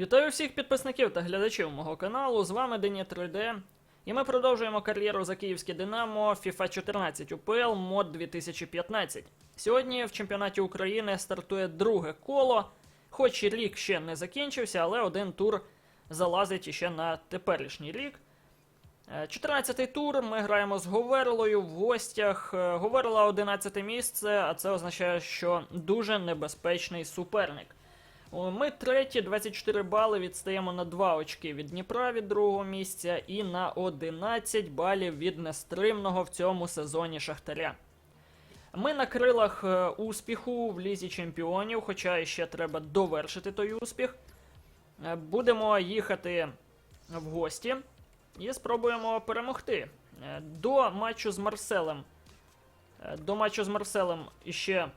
Вітаю всіх підписників та глядачів мого каналу. З вами Дені 3D. І ми продовжуємо кар'єру за київське Динамо FIFA 14 UPL мод 2015. Сьогодні в чемпіонаті України стартує друге коло. Хоч і рік ще не закінчився, але один тур залазить іще на теперішній рік. 14-й тур ми граємо з Говерлою в гостях. Е, Говерла 11 місце, а це означає, що дуже небезпечний суперник. О, Ми треті, 24 бали відстаємо на 2 очки від Дніпра від другого місця і на 11 балів від нестримного в цьому сезоні Шахтаря. Ми на крилах е, успіху в лізі чемпіонів, хоча ще треба довершити той успіх. Е, Будемо їхати в гості і спробуємо перемогти. Е, До матчу з Марселем. е, До матчу з Марселем іще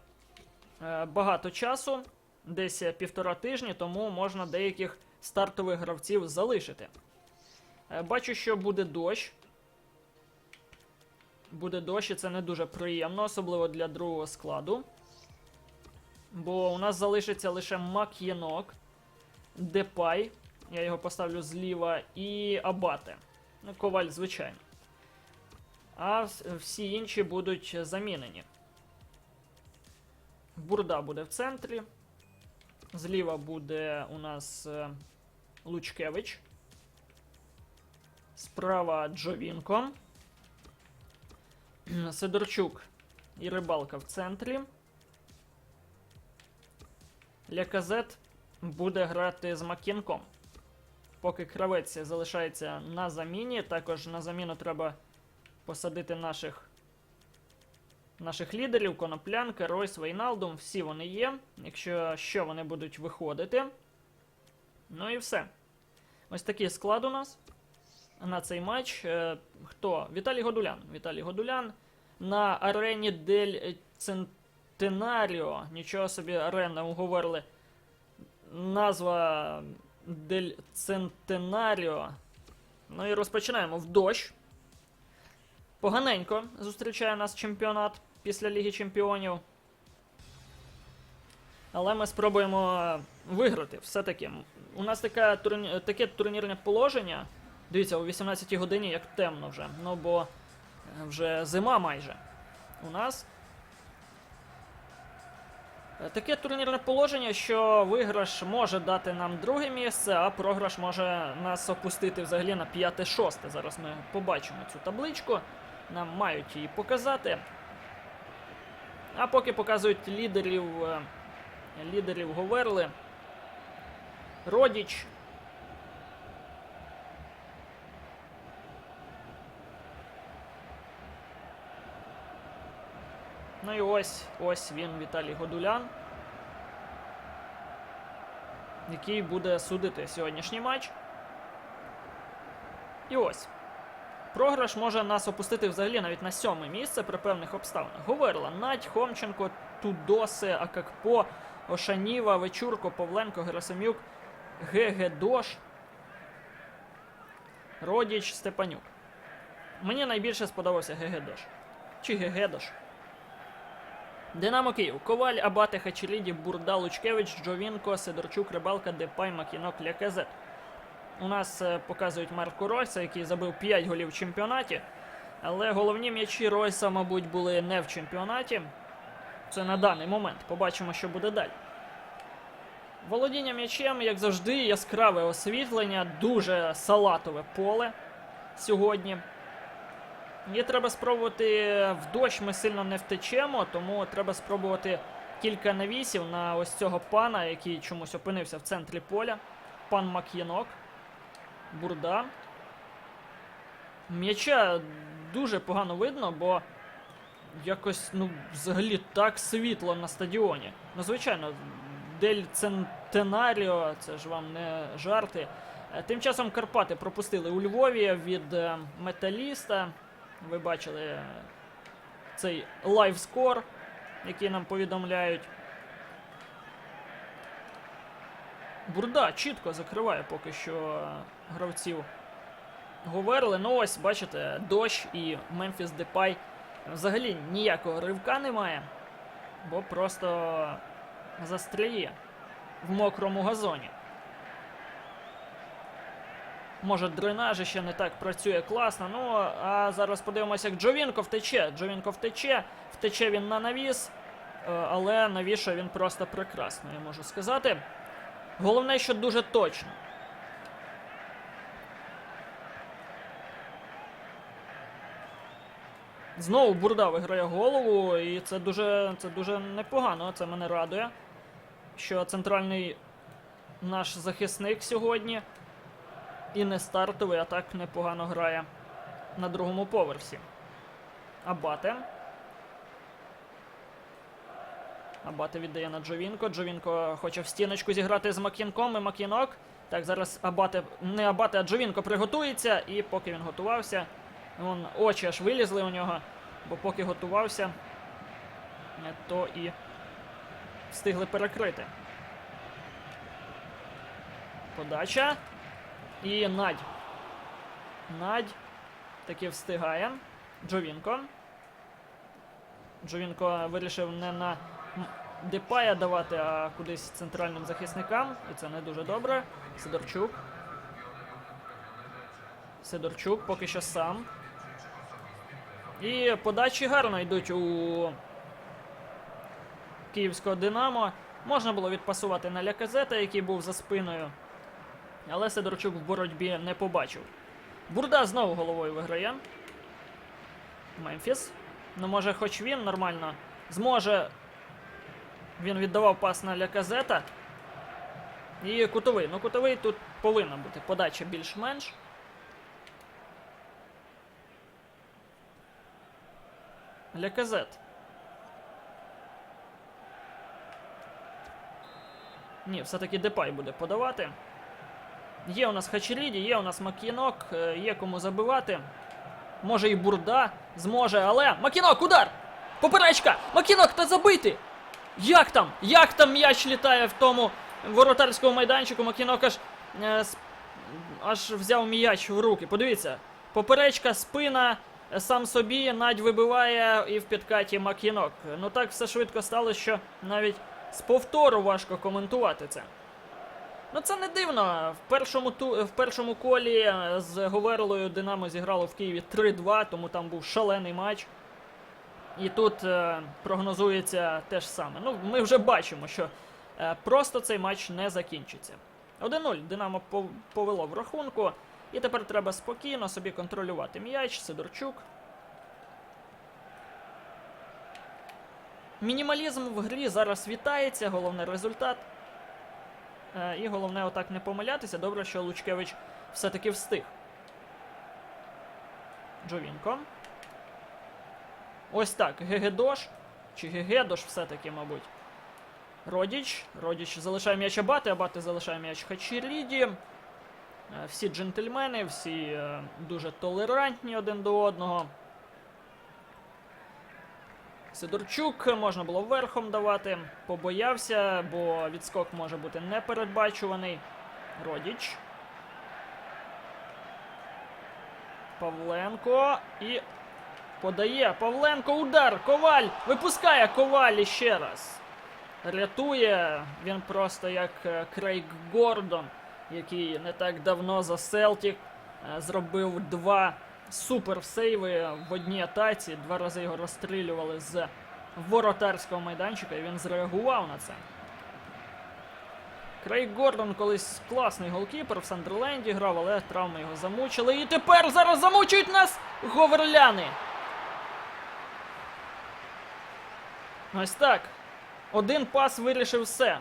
е, багато часу, десь півтора тижні, тому можна деяких стартових гравців залишити. Е, Бачу, що буде дощ. Буде дощ, і це не дуже приємно, особливо для другого складу. Бо у нас залишиться лише Мак'єнок, Депай, я його поставлю зліва, і Абате. Ну, коваль, звичайно. А всі інші будуть замінені. Бурда буде в центрі. Зліва буде у нас е, Лучкевич. Справа Джовінко. Сидорчук і Рибалка в центрі. Ляказет буде грати з Макінком. Поки кравець залишається на заміні. Також на заміну треба посадити наших, наших лідерів: Коноплянка, Ройс, Вейналдум. Всі вони є. Якщо що, вони будуть виходити. Ну і все. Ось такий склад у нас на цей матч. Е, Хто? Віталій Годулян. Віталій Годулян на арені Дель Центенаріо. Нічого собі арена уговорили. Назва Дель Центенаріо. Ну і розпочинаємо в дощ. Поганенько зустрічає нас чемпіонат після Ліги Чемпіонів. Але ми спробуємо виграти все-таки. У нас така, турні... таке турнірне положення. Дивіться, о 18 годині як темно вже. Ну бо вже зима майже. У нас. Е, Таке турнірне положення, що виграш може дати нам друге місце, а програш може нас опустити взагалі на п'яте-шосте. Зараз ми побачимо цю табличку. Нам мають її показати. А поки показують лідерів, е, лідерів Говерли. Родіч. Ну і ось ось він, Віталій Годулян, який буде судити сьогоднішній матч. І ось. Програш може нас опустити взагалі навіть на сьоме місце при певних обставинах. Говерла, Надь, Хомченко, Тудоси, Акакпо, Ошаніва, Вечурко, Павленко, Герасимюк, Гегедош, Родіч, Степанюк. Мені найбільше сподобався Гегедош. Чи Гегедош. Динамо Київ. Коваль, Абате, Хачеліді, Бурда, Лучкевич, Джовінко, Сидорчук, Рибалка, Депай, Макінок, Ляказет. У нас е, показують Марко Ройса, який забив 5 голів в чемпіонаті. Але головні м'ячі Ройса, мабуть, були не в чемпіонаті. Це на даний момент. Побачимо, що буде далі. Володіння м'ячем, як завжди, яскраве освітлення, дуже салатове поле сьогодні. І треба спробувати в дощ ми сильно не втечемо, тому треба спробувати кілька навісів на ось цього пана, який чомусь опинився в центрі поля. Пан Мак'єнок. Бурда. М'яча дуже погано видно, бо якось, ну, взагалі так світло на стадіоні. Ну, звичайно, Дель Центенаріо, це ж вам не жарти. Е, Тим часом Карпати пропустили у Львові від е, Металіста. Ви бачили е, цей лайвскор, який нам повідомляють. Бурда чітко закриває поки що е, гравців Говерли. Ну ось, бачите, дощ і Мемфіс Депай. Взагалі ніякого ривка немає, бо просто застряє в мокрому газоні. Може, дренаж ще не так працює класно. Ну, а зараз подивимося, як Джовінко втече. Джовінко втече, втече він на навіс, е, але навішує він просто прекрасно, я можу сказати. Головне, що дуже точно. Знову Бурда виграє голову, і це дуже, це дуже непогано. Це мене радує, що центральний наш захисник сьогодні і не стартовий, а так непогано грає на другому поверсі. Абате. Абате віддає на Джовінко. Джовінко хоче в стіночку зіграти з Макінком і Макінок. Так, зараз Абате, не Абате, а Джовінко приготується, і поки він готувався, вон очі аж вилізли у нього, бо поки готувався, то і встигли перекрити. Подача. І Надь. Надь таки встигає. Джовінко. Джовінко вирішив не на Депая давати, а кудись центральним захисникам. І це не дуже добре. Сидорчук. Сидорчук поки що сам. І подачі гарно йдуть у київського Динамо. Можна було відпасувати на Ляказета, який був за спиною. Але Сидорчук в боротьбі не побачив. Бурда знову головою виграє. Мемфіс. Ну, може, хоч він нормально зможе. Він віддавав пас на Ляказета. І кутовий. Ну, кутовий тут повинна бути подача більш-менш. Ляказет. Ні, все-таки Депай буде подавати. Є у нас Хачеріді, є у нас Макінок, е, є кому забивати. Може і Бурда зможе, але. Макінок, удар! Поперечка! Макінок та забити! Як там? Як там м'яч літає в тому воротарському майданчику? Макінок аж, е, аж взяв м'яч в руки. Подивіться. Поперечка, спина, е, сам собі, Надь вибиває і в підкаті Макінок. Ну так все швидко стало, що навіть з повтору важко коментувати це. Ну це не дивно. В першому ту в першому колі е, з Говерлою Динамо зіграло в Києві 3-2, тому там був шалений матч. І тут е, прогнозується те ж саме. Ну, ми вже бачимо, що е, просто цей матч не закінчиться. 1-0 Динамо повело в рахунку. І тепер треба спокійно собі контролювати м'яч. Сидорчук. Мінімалізм в грі зараз вітається, головний результат. Е, І головне отак не помилятися. Добре, що Лучкевич все-таки встиг. Джовінко. Ось так. Гегедош. Чи Гегедош все-таки, мабуть. Родіч. Родіч залишає м'яч Абати, Абати залишає м'яч Хачіріді. Е, Всі джентльмени, всі е, дуже толерантні один до одного. Сидорчук можна було верхом давати, побоявся, бо відскок може бути непередбачуваний. Родіч. Павленко і подає. Павленко удар. Коваль випускає Коваль іще раз. Рятує. Він просто як е, Крейг Гордон, який не так давно за Селтік е, зробив два суперсейви в одній атаці. Два рази його розстрілювали з воротарського майданчика, і він зреагував на це. Крейг Гордон колись класний голкіпер в Сандерленді грав, але травми його замучили. І тепер зараз замучують нас говерляни. Ось так. Один пас вирішив все. Е,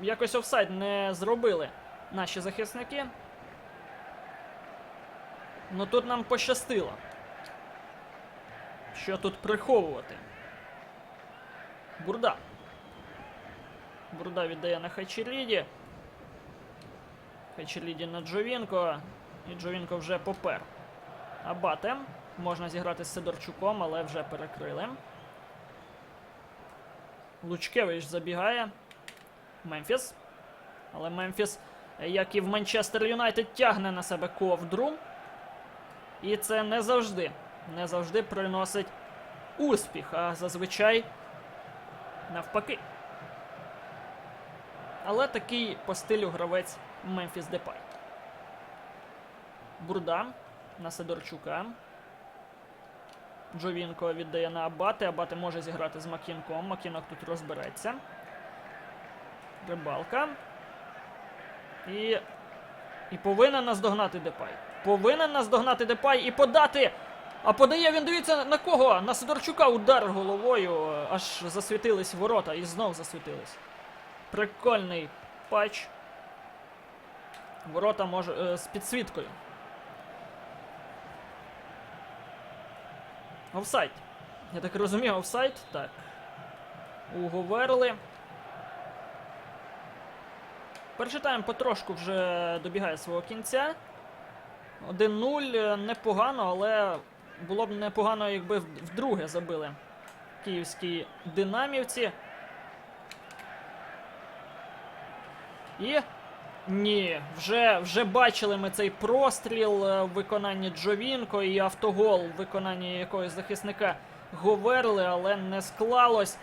Якось офсайд не зробили наші захисники. Ну тут нам пощастило. Що тут приховувати? Бурда. Бурда віддає на Хачеліді. Хачеліді на Джовінко. І Джовінко вже попер. Абате. Можна зіграти з Сидорчуком, але вже перекрили. Лучкевич забігає. Мемфіс. Але Мемфіс, як і в Манчестер Юнайтед, тягне на себе ковдру. І це не завжди. Не завжди приносить успіх, а зазвичай навпаки. Але такий по стилю гравець Мемфіс Депай. Бурда на Сидорчука. Джовінко віддає на Абати. Абати може зіграти з Макінком. Макінок тут розбереться. Рибалка. І. І повинен наздогнати Депай. Повинен наздогнати Депай і подати. А подає він, дивіться, на кого? На Сидорчука удар головою. Аж засвітились ворота і знов засвітились. Прикольний патч. Ворота може е, з підсвіткою. Офсайд. Я так розумію, офсайд. Так. Уговорили. Перший тайм потрошку вже добігає свого кінця. 1-0 е, непогано, але було б непогано, якби вдруге забили київські динамівці. І. Ні, вже, вже бачили ми цей простріл е, в виконанні Джовінко і автогол в виконанні якогось захисника Говерли, але не склалось.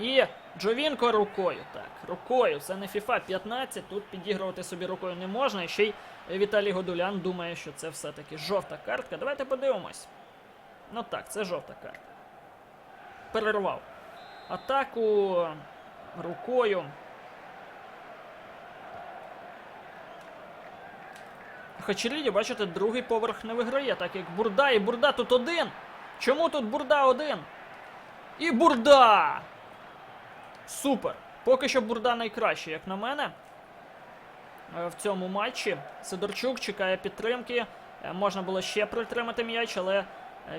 І Джовінко рукою. Так, рукою. Це не FIFA 15, тут підігрувати собі рукою не можна. І ще й Віталій Годулян думає, що це все-таки жовта картка. Давайте подивимось. Ну так, це жовта картка. Перервав. Атаку рукою. Хачеріді, бачите, другий поверх не виграє, так як Бурда, і Бурда тут один. Чому тут Бурда один? І Бурда! Супер! Поки що Бурда найкращий, як на мене. Е, В цьому матчі Сидорчук чекає підтримки. Е, Можна було ще притримати м'яч, але е,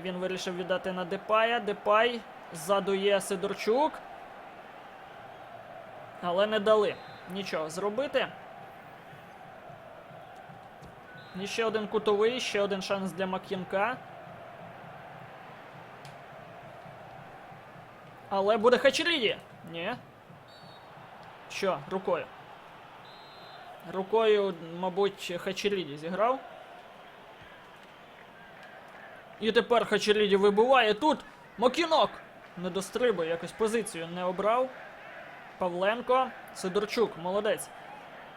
він вирішив віддати на Депая. Депай ззаду є Сидорчук. Але не дали нічого зробити. І ще один кутовий, ще один шанс для Мак'янка. Але буде Хачеріді. Ні. Що, рукою? Рукою, мабуть, Хачеріді зіграв. І тепер Хачеріді вибиває тут. Макінок! Не дострибує, якось позицію не обрав. Павленко. Сидорчук, молодець.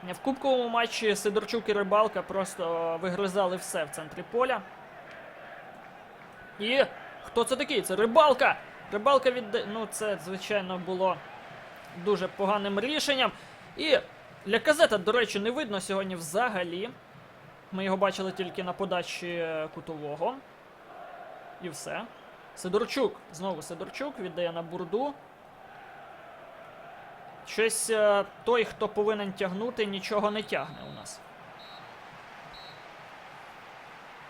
В кубковому матчі Сидорчук і Рибалка просто вигризали все в центрі поля. І хто це такий? Це рибалка! Рибалка відда... Ну, це, звичайно, було дуже поганим рішенням. І Ляказета, до речі, не видно сьогодні взагалі. Ми його бачили тільки на подачі кутового. І все. Сидорчук. Знову Сидорчук віддає на бурду. Щось е, той, хто повинен тягнути, нічого не тягне у нас.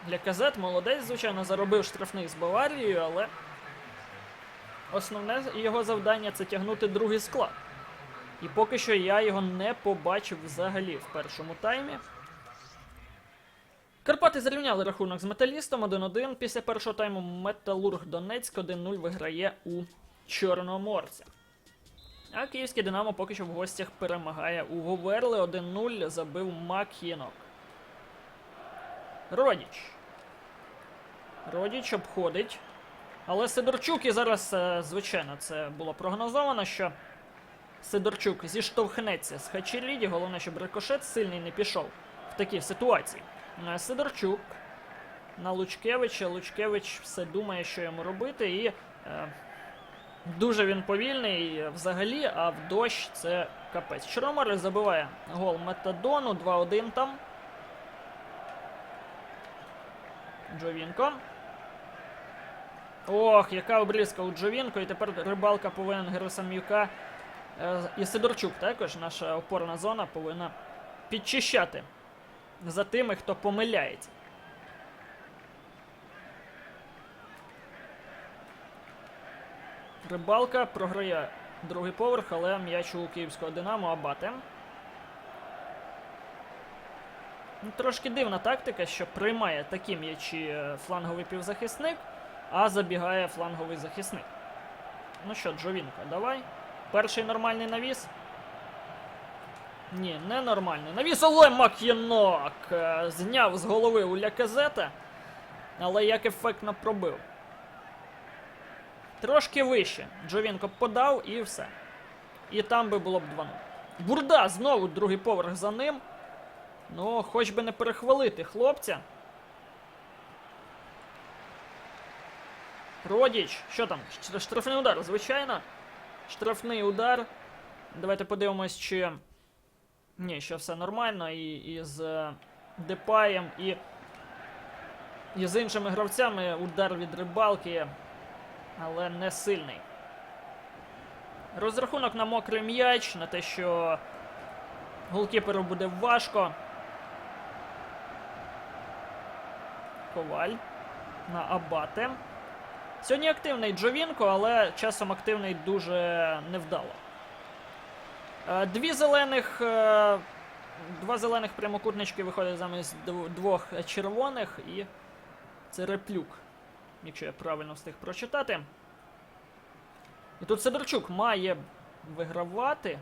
Для казет молодець, звичайно, заробив штрафних з Баварією, але основне його завдання це тягнути другий склад. І поки що я його не побачив взагалі в першому таймі. Карпати зрівняли рахунок з металістом 1-1. Після першого тайму Металург Донецьк 1-0 виграє у Чорноморця. А київське Динамо поки що в гостях перемагає у Говерли 1-0 забив Мак'єнок. Родіч. Родіч обходить. Але Сидорчук і зараз, е, звичайно, це було прогнозовано, що Сидорчук зіштовхнеться з Хачеріді. Головне, щоб рикошет сильний не пішов в такій ситуації. Е, Сидорчук на Лучкевича. Лучкевич все думає, що йому робити, і е, дуже він повільний взагалі, а в дощ це капець. Чорноморець забиває гол Метадону, 2-1 там. Джовінко. Ох, яка обрізка у Джовінко, і тепер рибалка повинен Герасам'юка. Е, І Сидорчук також, наша опорна зона, повинна підчищати за тими, хто помиляється. Рибалка програє другий поверх, але м'яч у київського Динамо Абате. Ну, Трошки дивна тактика, що приймає такі м'ячі е, фланговий півзахисник, а забігає фланговий захисник. Ну що, Джовінко, давай. Перший нормальний навіс. Ні, не нормальний. Навіс Оле Мак'єнок! Е, Зняв з голови у Ляказета, але як ефектно пробив. Трошки вище. Джовінко подав і все. І там би було б 2-0. Бурда знову другий поверх за ним. Ну, хоч би не перехвалити хлопця. Родіч, що там? Штрафний удар, звичайно. Штрафний удар. Давайте подивимось, чи. Ні, що все нормально. І, і з е, Депаєм, і... і з іншими гравцями удар від рибалки але не сильний. Розрахунок на мокрий м'яч, на те, що голкіперу буде важко. Коваль на Абате. Сьогодні активний Джовінко, але часом активний дуже невдало. Е, Дві зелених. е, Два зелених прямокутнички виходять замість дв- двох червоних, і це реплюк, якщо я правильно встиг прочитати. І тут Сидорчук має вигравати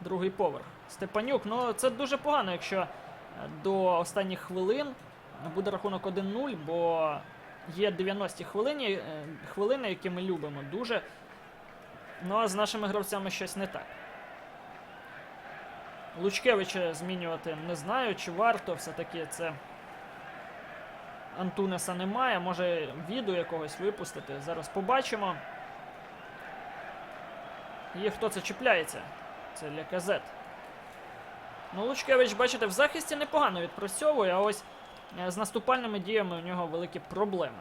другий поверх. Степанюк, ну це дуже погано, якщо е, до останніх хвилин буде рахунок 1-0, бо є 90 хвилини, е, хвилини, які ми любимо дуже. Ну а з нашими гравцями щось не так. Лучкевича змінювати не знаю, чи варто все-таки це. Антунеса немає, може відео якогось випустити. Зараз побачимо. І хто це чіпляється? Це Ляказет. Ну, Лучкевич, бачите, в захисті непогано відпрацьовує, а ось е, з наступальними діями у нього великі проблеми.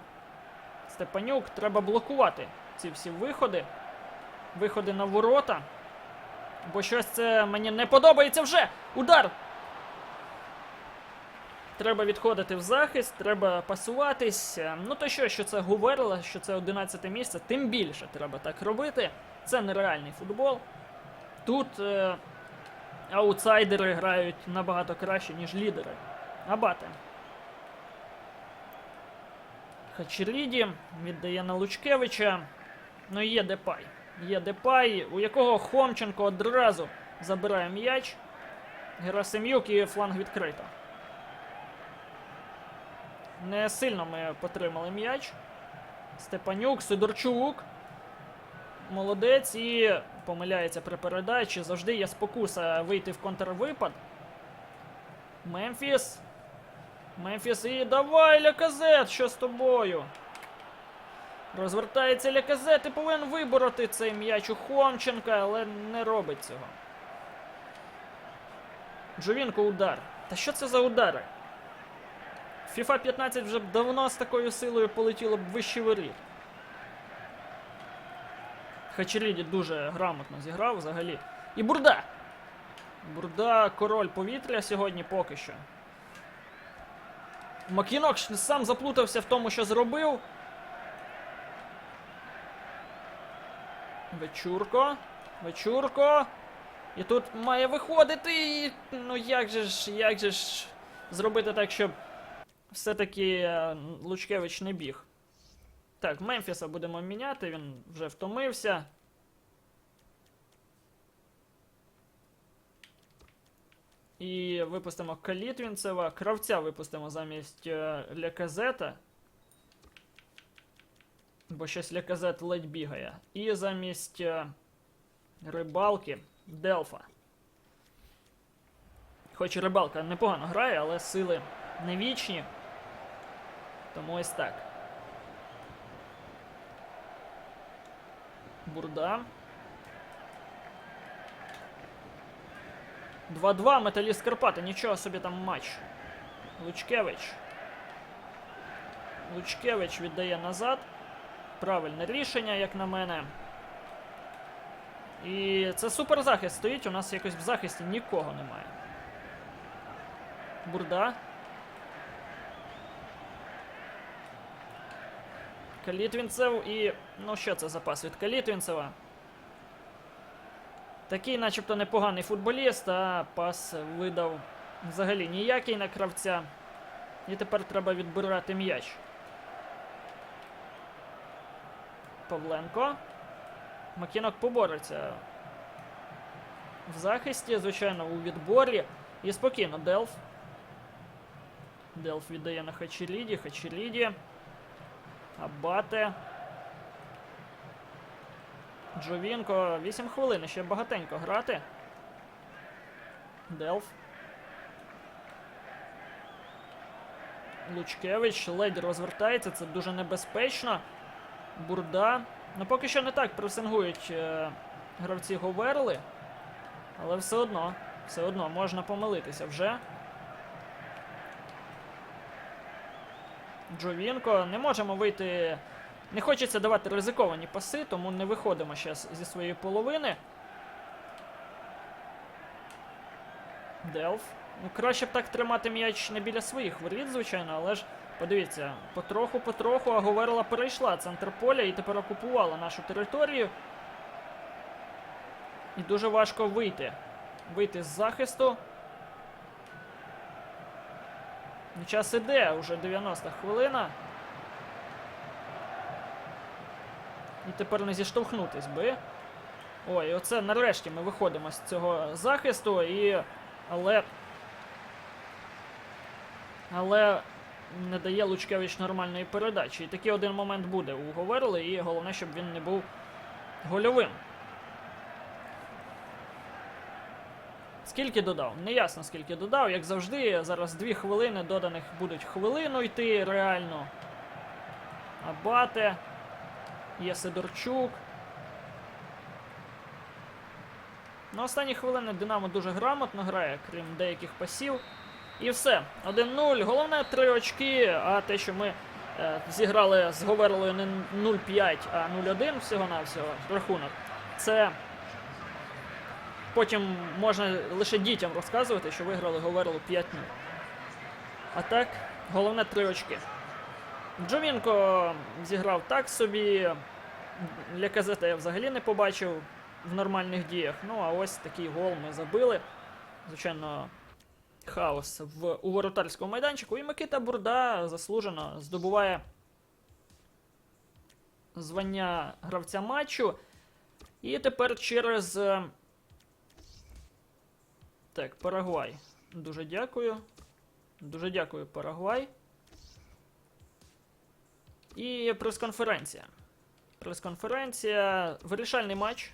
Степанюк треба блокувати ці всі виходи. Виходи на ворота. Бо щось це мені не подобається вже. Удар! Треба відходити в захист, треба пасуватись. Ну то що, що це Гуверла, що це 11 місце, тим більше треба так робити. Це нереальний футбол. Тут е, аутсайдери грають набагато краще, ніж лідери. Абате. Хачеріді віддає на Лучкевича. Ну є Депай. Є Депай, у якого Хомченко одразу забирає м'яч. Герасим'юк і фланг відкрито. Не сильно ми потримали м'яч. Степанюк, Сидорчук. Молодець і помиляється при передачі. Завжди є спокуса вийти в контрвипад. Мемфіс. Мемфіс і давай, Ляказет, що з тобою? Розвертається Ляказет і повинен вибороти цей м'яч у Хомченка, але не робить цього. Джовінко удар. Та що це за удари? FIFA 15 вже б давно з такою силою полетіло б вище воріт. Хачеріді дуже грамотно зіграв взагалі. І Бурда! Бурда король повітря сьогодні поки що. Макінок сам заплутався в тому, що зробив. Вечурко. Вечурко. І тут має виходити. І... Ну як же ж, як же ж зробити так, щоб все-таки е, Лучкевич не біг. Так, Мемфіса будемо міняти, він вже втомився. І випустимо Калітвінцева. Кравця випустимо замість е, Ляказета. Бо щось Ляказет ледь бігає. І замість е, рибалки Делфа. Хоч рибалка непогано грає, але сили не вічні. Тому ось так. Бурда. 2-2 Металіст Карпати. Нічого собі там матч. Лучкевич. Лучкевич віддає назад. Правильне рішення, як на мене. І це суперзахист стоїть. У нас якось в захисті нікого немає. Бурда. Калітвінцев і. Ну що це за пас від Калітвінцева? Такий, начебто, непоганий футболіст, а пас видав взагалі ніякий на кравця. І тепер треба відбирати м'яч. Павленко. Макінок побореться в захисті, звичайно, у відборі. І спокійно, Делф. Делф віддає на Хачеліді, Хачеліді. Абате. Джовінко. 8 хвилин, ще багатенько грати. Делф. Лучкевич ледь розвертається, це дуже небезпечно. Бурда. Ну, поки що не так пресингують е, гравці Говерли. Але все одно, все одно можна помилитися вже. Джовінко. Не можемо вийти. Не хочеться давати ризиковані паси, тому не виходимо зараз зі своєї половини. Делф. Ну, краще б так тримати м'яч не біля своїх воріт, звичайно, але ж подивіться, потроху-потроху, а Говерла перейшла центр поля і тепер окупувала нашу територію. І дуже важко вийти. Вийти з захисту. Ну, Час іде, уже 90 хвилина. І тепер не зіштовхнутись би. Ой, оце нарешті ми виходимо з цього захисту і. Але. Але не дає Лучкевич нормальної передачі. І такий один момент буде у Говерли, і головне, щоб він не був гольовим. Скільки додав? Неясно скільки додав. Як завжди, зараз дві хвилини доданих будуть хвилину йти реально. Абате. Є Сидорчук. На останні хвилини Динамо дуже грамотно грає, крім деяких пасів. І все. 1-0. Головне три очки. А те, що ми е, зіграли з Говерлою не 0-5, а 0-1 всього-навсього рахунок. Це потім можна лише дітям розказувати, що виграли Говерлу 5-0. А так, головне три очки. Джовінко зіграв так собі. Ляказета я взагалі не побачив в нормальних діях. Ну, а ось такий гол ми забили. Звичайно, хаос в, у воротарському майданчику. І Микита Бурда заслужено здобуває звання гравця матчу. І тепер через. Так, Парагвай. Дуже дякую. Дуже дякую, Парагвай. І прес-конференція. Прес-конференція. Вирішальний матч.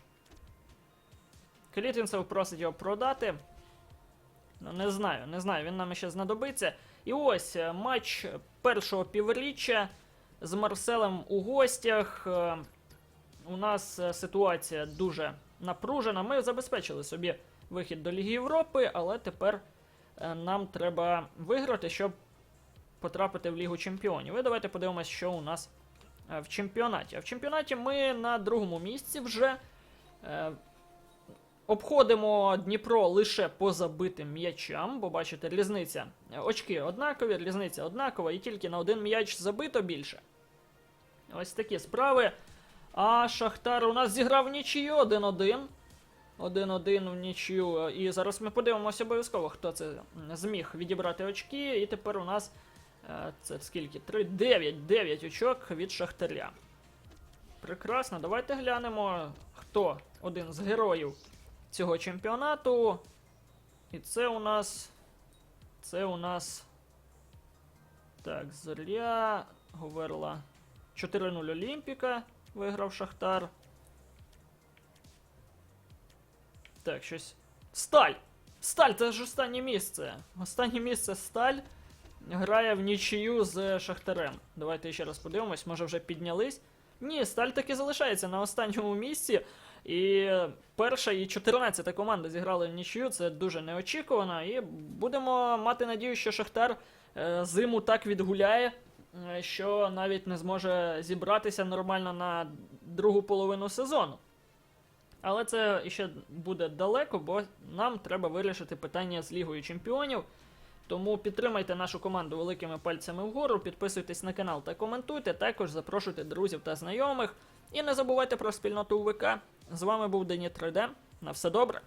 Клітінцев просить його продати. Ну, не знаю, не знаю, він нам ще знадобиться. І ось е, матч першого півріччя з Марселем у гостях. Е, У нас е, ситуація дуже напружена. Ми забезпечили собі вихід до Ліги Європи, але тепер е, нам треба виграти, щоб потрапити в Лігу Чемпіонів. І давайте подивимось, що у нас е, в чемпіонаті. А в чемпіонаті ми на другому місці вже. Е, Обходимо Дніпро лише по забитим м'ячам, бо бачите, різниця. Очки однакові, різниця однакова, і тільки на один м'яч забито більше. Ось такі справи. А Шахтар у нас зіграв нічию 1-1. 1-1 в нічию. І зараз ми подивимося обов'язково, хто це зміг відібрати очки. І тепер у нас е, це скільки? 3, 9, 9 очок від Шахтаря. Прекрасно, давайте глянемо, хто один з героїв цього чемпіонату. І це у нас. Це у нас. Так, Зоря. Говерла. 4-0 Олімпіка. Виграв Шахтар. Так, щось. Сталь! Сталь, це ж останнє місце. Останнє місце Сталь грає в нічию з Шахтарем. Давайте ще раз подивимось, може вже піднялись. Ні, Сталь таки залишається на останньому місці. І перша і 14 команда зіграли в нічию, це дуже неочікувано. І будемо мати надію, що Шахтар е, зиму так відгуляє, е, що навіть не зможе зібратися нормально на другу половину сезону. Але це ще буде далеко, бо нам треба вирішити питання з Лігою Чемпіонів. Тому підтримайте нашу команду великими пальцями вгору, підписуйтесь на канал та коментуйте. Також запрошуйте друзів та знайомих. І не забувайте про спільноту УВК. З вами був Дені 3D. На все добре.